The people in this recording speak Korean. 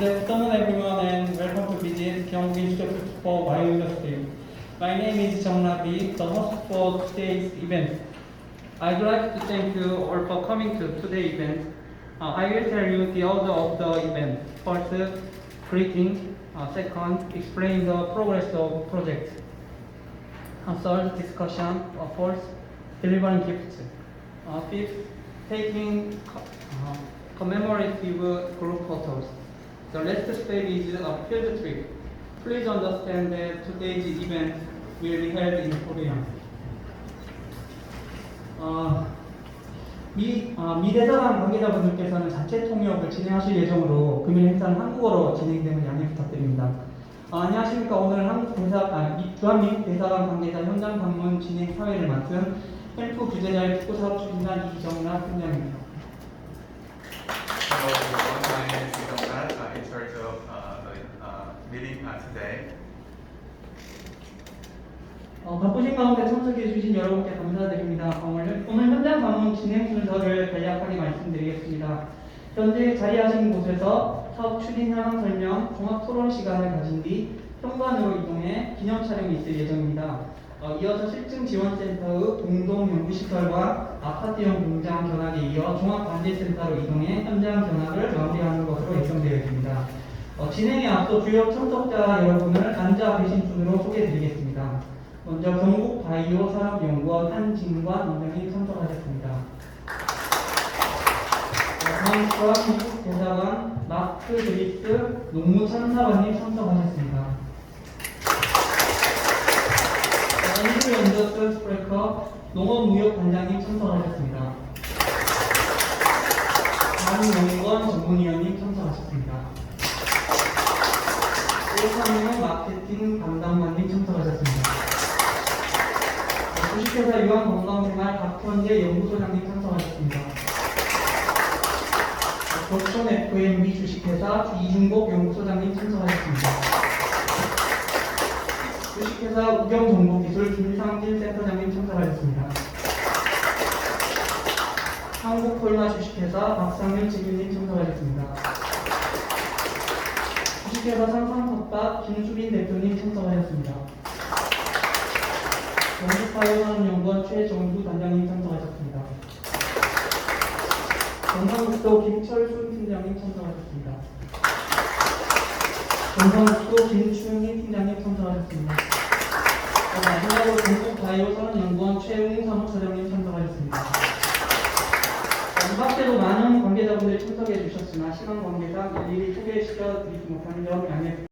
Good afternoon everyone and welcome to visit Gyeongbuk Institute for Bioindustry. My name is Jung Rabi, the host for today's event. I'd like to thank you all for coming to today's event. Uh, I will tell you the order of the event. First, greeting. Uh, second, explain the progress of project. Uh, third, discussion. Uh, fourth, delivering gifts. Uh, fifth, taking co- uh, commemorative group photos. The last step is a field trip. Please understand that today's event will be held in Korean. 어, 미, 어, 미대사관 관계자분들께서는 자체 통역을 진행하실 예정으로 금일 행사는 한국어로 진행됨을 양해 부탁드립니다. 어, 안녕하십니까. 오늘 한국 대사, 아, 미- 주한미국 대사관 관계자 현장 방문 진행 사회를 맡은 헬프 규제자의 특구사업 추진단 이정란 팀장입니다. 어, 바쁘신 가운데 참석해 주신 여러분께 감사드립니다. 어, 오늘, 오늘 현장 방문 진행 순서를 간략하게 말씀드리겠습니다. 현재 자리하신 곳에서 사업 추진 현황 설명, 종합 토론 시간을 가진 뒤 현관으로 이동해 기념 촬영이 있을 예정입니다. 어, 이어서 실증 지원센터의 공동 연구시설과 아파트형 공장 견학에 이어 종합 관제센터로 이동해 현장 견학을 마무리하는 것으로 예정되어 있습니다. 어, 진행에 앞서 주요 참석자 여러분을 앉아 계신 순으로 소개해드리겠습니다. 먼저 경북 바이오 산업연구원 한진관 원장님 참석하셨습니다. 다음 주한미국 대사관 마크 드리스 농무 참사관님 참석하셨습니다. 안주 연저스 스프레커 농업무역관장님 참석하셨습니다. 한용권 전문위원님 참석하셨습니다. 일산용 마케팅 담당관님 참석하셨습니다. 주식회사 유한 건강생활 박현재 연구소장님 참석하셨습니다. 보천 FMB 주식회사 이중복 연구소장님 참석하셨습니다. 주식회사 우경정보기술 김상진 센터장님 참석하셨습니다. 한국콜마 주식회사 박상현 지주님 참석하셨습니다. 주식회사 삼성석박 김수빈 대표님 참석하셨습니다. 영국바이오산업연구원 최정수 단장님 참석하셨습니다. 경상북도 김철순 팀장님 참석하셨습니다. 경상북도 김충희 팀장님 참석하셨습니다. 어, 마지막으로 경북바이오산업연구원 최웅 사무처장님 참석하셨습니다. 밖에도 많은 관계자분들이 참석해 주셨으나 시간 관계상 일일이 소개시켜 드리지 못하는 점 양해